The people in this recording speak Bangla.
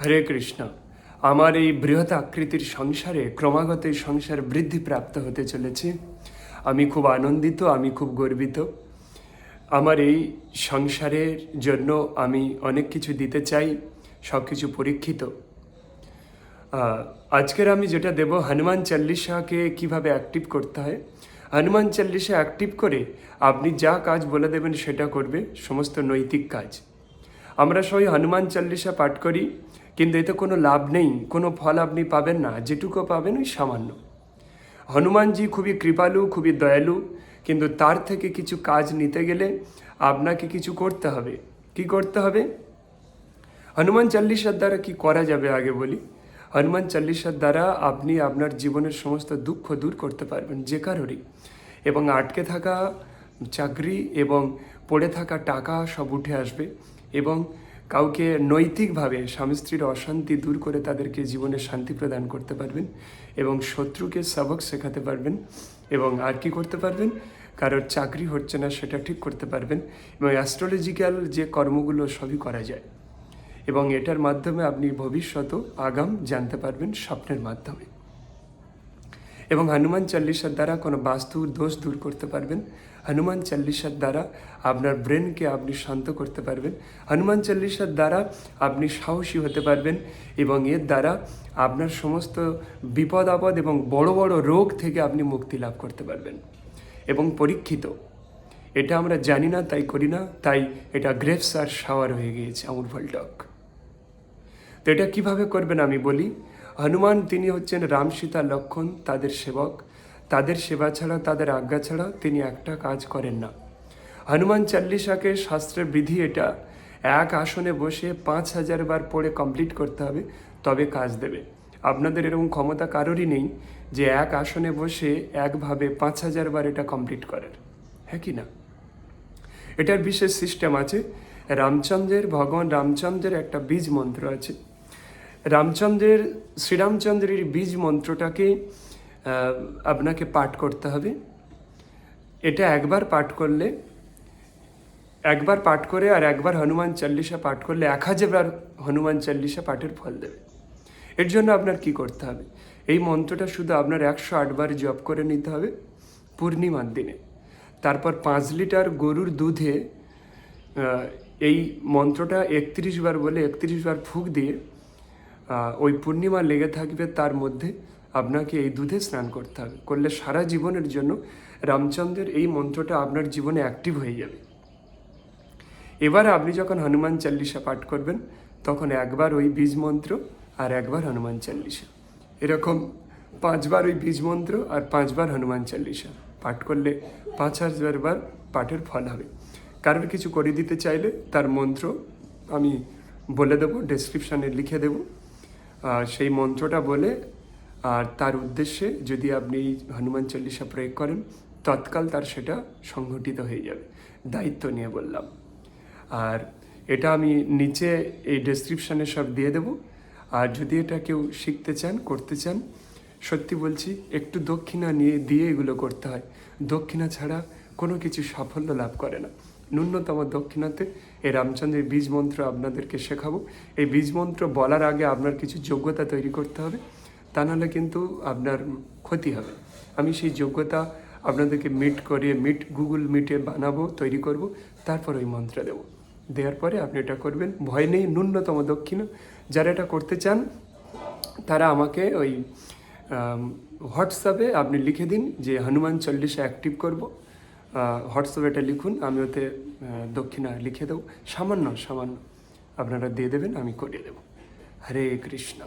হরে কৃষ্ণ। আমার এই বৃহৎ আকৃতির সংসারে ক্রমাগত এই সংসার বৃদ্ধি প্রাপ্ত হতে চলেছে। আমি খুব আনন্দিত, আমি খুব গর্বিত। আমার এই সংসারের জন্য আমি অনেক কিছু দিতে চাই, সব কিছু পরীক্ষিত। আজকের আমি যেটা দেব, হনুমান চল্লিশাকে কীভাবে অ্যাক্টিভ করতে হয়? হনুমান চল্লিশা অ্যাক্টিভ করে আপনি যা কাজ বলে দেবেন সেটা করবে, সমস্ত নৈতিক কাজ। আমরা সবাই হনুমান চল্লিশা পাঠ করি কিন্তু এতে কোনো লাভ নেই, কোনো ফল আপনি পাবেন না, যেটুকু পাবেন ওই সামান্য। হনুমানজি খুবই কৃপালু, খুবই দয়ালু, কিন্তু তার থেকে কিছু কাজ নিতে গেলে আপনাকে কিছু করতে হবে। কি করতে হবে? হনুমান চল্লিশার দ্বারা কি করা যাবে আগে বলি? হনুমান চল্লিশার দ্বারা আপনি আপনার জীবনের সমস্ত দুঃখ দূর করতে পারবেন, যে কারোরই। এবং আটকে থাকা চাকরি এবং পড়ে থাকা টাকা সব উঠে আসবে। এবং কাউকে নৈতিকভাবে স্বামী স্ত্রীর অশান্তি দূর করে তাদেরকে জীবনে শান্তি প্রদান করতে পারবেন এবং শত্রুকে সবক শেখাতে পারবেন এবং আর কি করতে পারবেন? কারোর চাকরি হচ্ছে না, সেটা ঠিক করতে পারবেন এবং অ্যাস্ট্রোলজিক্যাল যে কর্মগুলো সবই করা যায়। এবং এটার মাধ্যমে আপনি ভবিষ্যত আগাম জানতে পারবেন স্বপ্নের মাধ্যমে। এবং হনুমান চল্লিশার দ্বারা কোনো বাস্তুর দোষ দূর করতে পারবেন। হনুমান চল্লিশার দ্বারা আপনার ব্রেনকে আপনি শান্ত করতে পারবেন। হনুমান চল্লিশার দ্বারা আপনি সাহসী হতে পারবেন এবং এর দ্বারা আপনার সমস্ত বিপদ, আপদ এবং বড় বড় রোগ থেকে আপনি মুক্তি লাভ করতে পারবেন। এবং পরীক্ষিত। এটা আমরা জানি না, তাই করি না, তাই এটা গ্রেফস আর শাওয়ার হয়ে গিয়েছে, আমুল ফলটক তো এটা কীভাবে করবেন আমি বলি হনুমান তিনি হচ্ছেন রাম সীতা লক্ষণ, তাদের সেবক। তাদের সেবা ছাড়া, তাদের আজ্ঞা ছাড়া তিনি একটা কাজ করেন না। হনুমান চল্লিশাকে শাস্ত্রের বিধি এটা। এক আসনে বসে পাঁচ হাজার বার পড়ে কমপ্লিট করতে হবে, তবে কাজ দেবে। আপনাদের এরকম ক্ষমতা কারোরই নেই যে এক আসনে বসে একভাবে পাঁচ হাজার বার এটা কমপ্লিট করার হ্যাঁ কি না? এটার বিশেষ সিস্টেম আছে। রামচন্দ্রের, ভগবান রামচন্দ্রের একটা বীজ মন্ত্র আছে। রামচন্দ্রের, শ্রীরামচন্দ্রের বীজ মন্ত্রটাকে আপনাকে পাঠ করতে হবে। এটা একবার পাঠ করলে, একবার পাঠ করে আর একবার হনুমান চল্লিশা পাঠ করলে এক হাজার হনুমান চল্লিশা পাঠের ফল দেবে। এর জন্য আপনার কি করতে হবে? এই মন্ত্রটা শুধু আপনার একশো আটবার জপ করে নিতে হবে পূর্ণিমার দিনে। তারপর পাঁচ লিটার গরুর দুধে এই মন্ত্রটা একত্রিশ বার বলে একত্রিশ বার ফুক দিয়ে ওই পূর্ণিমা লেগে থাকবে তার মধ্যে আপনাকে এই দুধে স্নান করতে হবে। করলে সারা জীবনের জন্য রামচন্দ্রের এই মন্ত্রটা আপনার জীবনে অ্যাক্টিভ হয়ে যাবে। এবার আপনি যখন হনুমান চল্লিশা পাঠ করবেন, তখন একবার ওই বীজ মন্ত্র আর একবার হনুমান চল্লিশা। এরকম পাঁচবার ওই বীজ মন্ত্র আর পাঁচবার হনুমান চল্লিশা পাঠ করলে পাঁচ হাজার বার পাঠের ফল হবে। কারোর কিছু করে দিতে চাইলে তার মন্ত্র আমি বলে দেবো ডেসক্রিপশানে লিখে দেবো। সেই মন্ত্রটা বলে, আর তার উদ্দেশ্যে যদি আপনি হনুমান চল্লিশা প্রয়োগ করেন, তৎকাল তার সেটা সংঘটিত হয়ে যাবে। দায়িত্ব নিয়ে বললাম। আর এটা আমি নিচে এই ডেসক্রিপশানে সব দিয়ে দেবো। আর যদি এটা কেউ শিখতে চান, করতে চান, সত্যি বলছি, একটু দক্ষিণা নিয়ে দিয়ে এগুলো করতে হয়। দক্ষিণা ছাড়া কোনো কিছু সাফল্য লাভ করে না। ন্যূনতম দক্ষিণাতে এই রামচন্দ্রের বীজ মন্ত্র আপনাদেরকে শেখাবো। এই বীজ মন্ত্র বলার আগে আপনার কিছু যোগ্যতা তৈরি করতে হবে, তা নাহলে কিন্তু আপনার ক্ষতি হবে। আমি সেই যোগ্যতা আপনাদেরকে মিট করিয়ে মিট গুগল মিটে বানাবো, তৈরি করব, তারপর ওই মন্ত্র দেবো। দেওয়ার পরে আপনি এটা করবেন। ভয় নেই, ন্যূনতম দক্ষিণা। যারা এটা করতে চান, তারা আমাকে ওই হোয়াটসঅ্যাপে আপনি লিখে দিন যে, হনুমান চল্লিশা অ্যাক্টিভ করব। হোয়াটসঅ্যাপে এটা লিখুন, আমি ওতে দক্ষিণা লিখে দেবো। সামান্য সামান্য। আপনারা দিয়ে দেবেন, আমি করিয়ে দেব। হরে কৃষ্ণ।